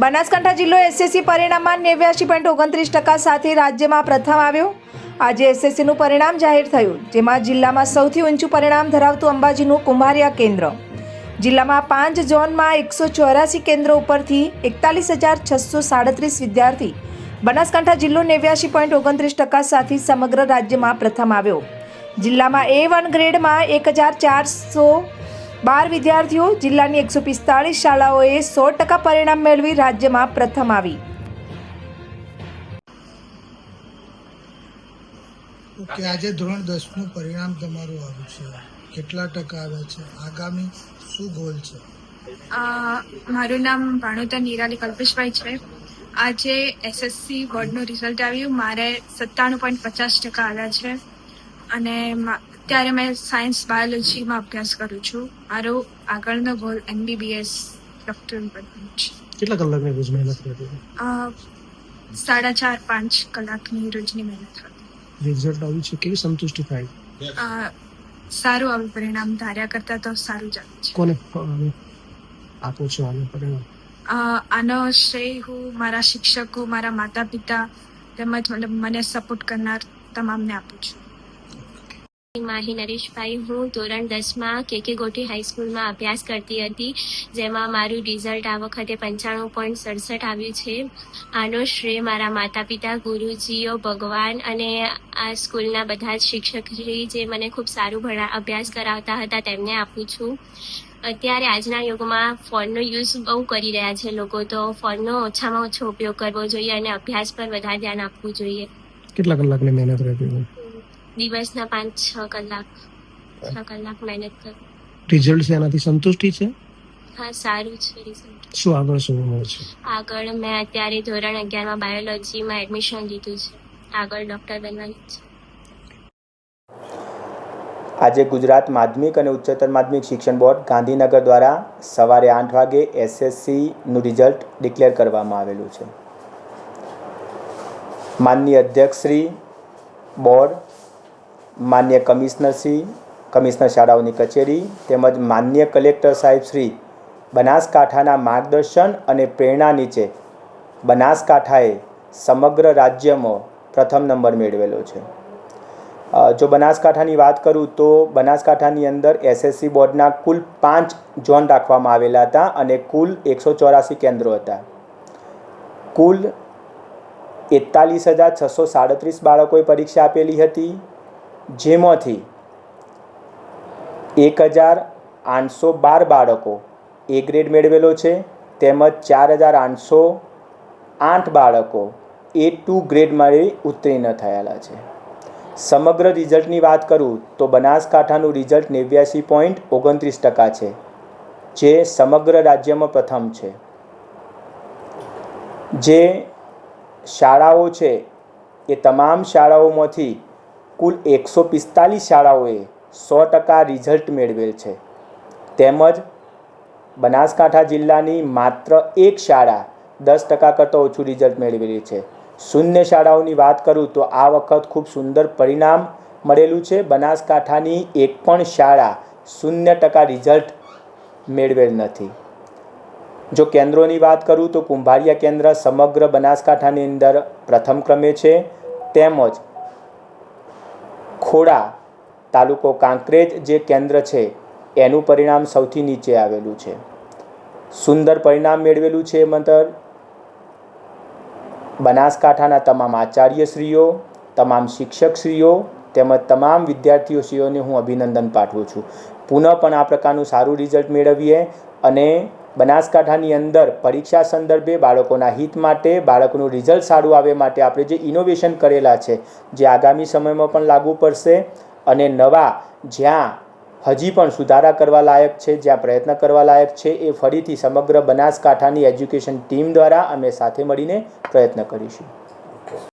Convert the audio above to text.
બનાસકાંઠા જિલ્લો એસએસસી પરિણામમાં નેવ્યાસી પોઈન્ટ ઓગણત્રીસ ટકા સાથે રાજ્યમાં પ્રથમ આવ્યો. આજે એસએસસીનું પરિણામ જાહેર થયું, જેમાં જિલ્લામાં સૌથી ઊંચું પરિણામ ધરાવતું અંબાજીનું કુંભારિયા કેન્દ્ર. જિલ્લામાં પાંચ ઝોનમાં એકસો ચોરાસી કેન્દ્રો ઉપરથી એકતાલીસ હજાર છસો સાડત્રીસ વિદ્યાર્થી બનાસકાંઠા જિલ્લો નેવ્યાસી પોઈન્ટ ઓગણત્રીસ ટકા સાથે સમગ્ર રાજ્યમાં પ્રથમ આવ્યો. જિલ્લામાં એ વન ગ્રેડમાં એક હજાર ચારસો બાર વિદ્યાર્થીઓ જિલ્લાની એકસો પિસ્તાળીસ શાળાઓએ સો ટકા પરિણામ મેળવી રાજ્યમાં પ્રથમ આવી. ઓકે આજે ધોરણ દસનું પરિણામ તમારું આવ્યું છે. કેટલા ટકા આવ્યા છે? આગામી શું ગોલ છે? મારું નામ ભાણુતા નિરાલી કલ્પેશભાઈ છે. આજે એસએસસી બોર્ડનું રિઝલ્ટ આવ્યું. મારે સત્તાણું પોઈન્ટ પચાસ ટકા આવ્યા છે. અને અત્યારે મેં સાયન્સ બાયોલોજીમાં અભ્યાસ કરું છું. મારો આગળનો ગોલ એમબીબીએસ ડૉક્ટર બનવાનું છે. કેટલા કલાકની રોજ મહેનત કરતી સાડા ચાર પાંચ કલાકની રોજની મહેનત હતી રિઝલ્ટ આવ્યું છે? કેવી સંતુષ્ટિ થાય? સારું આવ્યું પરિણામ ધાર્યા કરતાં તો સારું જ આવ્યું છે. કોને આપો છો આને પરિણામ? આનો શ્રેય હું મારા શિક્ષકો મારા માતા પિતા તેમજ મને સપોર્ટ કરનાર તમામને આપું છું. માહી નરેશભાઈ હું ધોરણ દસમાં કે કે ગોઠી હાઈસ્કૂલમાં અભ્યાસ કરતી હતી, જેમાં મારું રિઝલ્ટ આ વખતે પંચાણું પોઈન્ટ સડસઠ આવ્યું છે. આનો શ્રેય મારા માતા પિતા ગુરુજીઓ, ભગવાન અને આ સ્કૂલના બધા જ શિક્ષકશ્રી જે મને ખૂબ સારું ભણા, અભ્યાસ કરાવતા હતા તેમને આપું છું. અત્યારે આજના યુગમાં ફોનનો યુઝ બહુ કરી રહ્યા છે લોકો, તો ફોનનો ઓછામાં ઓછો ઉપયોગ કરવો જોઈએ અને અભ્યાસ પર વધારે ધ્યાન આપવું જોઈએ. કેટલા કલાકની મહેનત રહેતી હતી દિવસના પાંચ છ કલાક છ કલાક મહેનત કરું. રિઝલ્ટ છે એનાથી સંતુષ્ટિ છે? હા સારું છે રિઝલ્ટ શું આગળ શું મળે છે? આગળ મેં અત્યારે ધોરણ અગિયારમાં બાયોલોજીમાં એડમિશન લીધું છે. આગળ ડૉક્ટર બનવાની છે આજે ગુજરાત માધ્યમિક અને ઉચ્ચતર માધ્યમિક શિક્ષણ બોર્ડ ગાંધીનગર દ્વારા સવારે આઠ વાગે એસએસસીનું રિઝલ્ટ ડિક્લેર કરવામાં આવેલું છે. માનનીય અધ્યક્ષશ્રી બોર્ડ માન્ય કમિશનરશ્રી કમિશનર શાળાઓની કચેરી તેમજ માન્ય કલેક્ટર સાહેબ શ્રી બનાસકાંઠાના માર્ગદર્શન અને પ્રેરણા નીચે બનાસકાંઠાએ સમગ્ર રાજ્યમાં પ્રથમ નંબર મેળવેલો છે. જો બનાસકાંઠાની વાત કરું તો બનાસકાંઠાની અંદર એસએસસી બોર્ડના કુલ પાંચ ઝોન રાખવામાં આવેલા હતા અને કુલ એકસો ચોરાસી કેન્દ્રો હતા. કુલ એકતાલીસ હજાર છસો સાડત્રીસ બાળકોએ પરીક્ષા આપેલી હતી. જેમાંથી એક હજાર આઠસો બાર બાળકો એ ગ્રેડ મેળવેલો છે, તેમજ ચાર હજાર આઠસો આઠ બાળકો એ ટુ ગ્રેડ મળી ઉત્તીર્ણ થયેલા છે. સમગ્ર રિઝલ્ટની વાત કરું તો બનાસકાંઠાનું રિઝલ્ટ નેવ્યાસી પોઈન્ટ ઓગણત્રીસ ટકા છે, જે સમગ્ર રાજ્યમાં પ્રથમ છે. જે શાળાઓ છે એ તમામ શાળાઓમાંથી કુલ એકસો પિસ્તાલીસ શાળાઓએ સો ટકા રિઝલ્ટ મેળવેલ છે. તેમજ બનાસકાંઠા જિલ્લાની માત્ર એક શાળા દસ ટકા કરતાં ઓછું રિઝલ્ટ મેળવેલી છે. શૂન્ય શાળાઓની વાત કરું તો આ વખત ખૂબ સુંદર પરિણામ મળેલું છે. બનાસકાંઠાની એક પણ શાળા શૂન્ય ટકા રિઝલ્ટ મેળવેલ નથી. જો કેન્દ્રોની વાત કરું તો કુંભારિયા કેન્દ્ર સમગ્ર બનાસકાંઠાની અંદર પ્રથમ ક્રમે છે. તેમજ ખોડા તાલુકો કાંકરેજ જે કેન્દ્ર છે, એનું પરિણામ સૌથી નીચે આવેલું છે. સુંદર પરિણામ મેળવેલું છે મંતર. બનાસકાંઠાના તમામ આચાર્યશ્રીઓ, તમામ શિક્ષકશ્રીઓ, તેમજ તમામ વિદ્યાર્થીઓશ્રીઓને હું અભિનંદન પાઠવું છું. પુનઃ પણ આ પ્રકારનું સારું રિઝલ્ટ મેળવીએ અને બનાસકાંઠાની અંદર પરીક્ષા સંદર્ભે બાળકોના હિત માટે, બાળકનું રિઝલ્ટ સારું આવે માટે આપણે જે ઇનોવેશન કરેલા છે, જે આગામી સમયમાં પણ લાગુ પડશે અને નવા જ્યાં હજી પણ સુધારા કરવા લાયક છે, જ્યાં પ્રયત્ન કરવા લાયક છે, એ ફરીથી સમગ્ર બનાસકાંઠાની એજ્યુકેશન ટીમ દ્વારા અમે સાથે મળીને પ્રયત્ન કરીશું.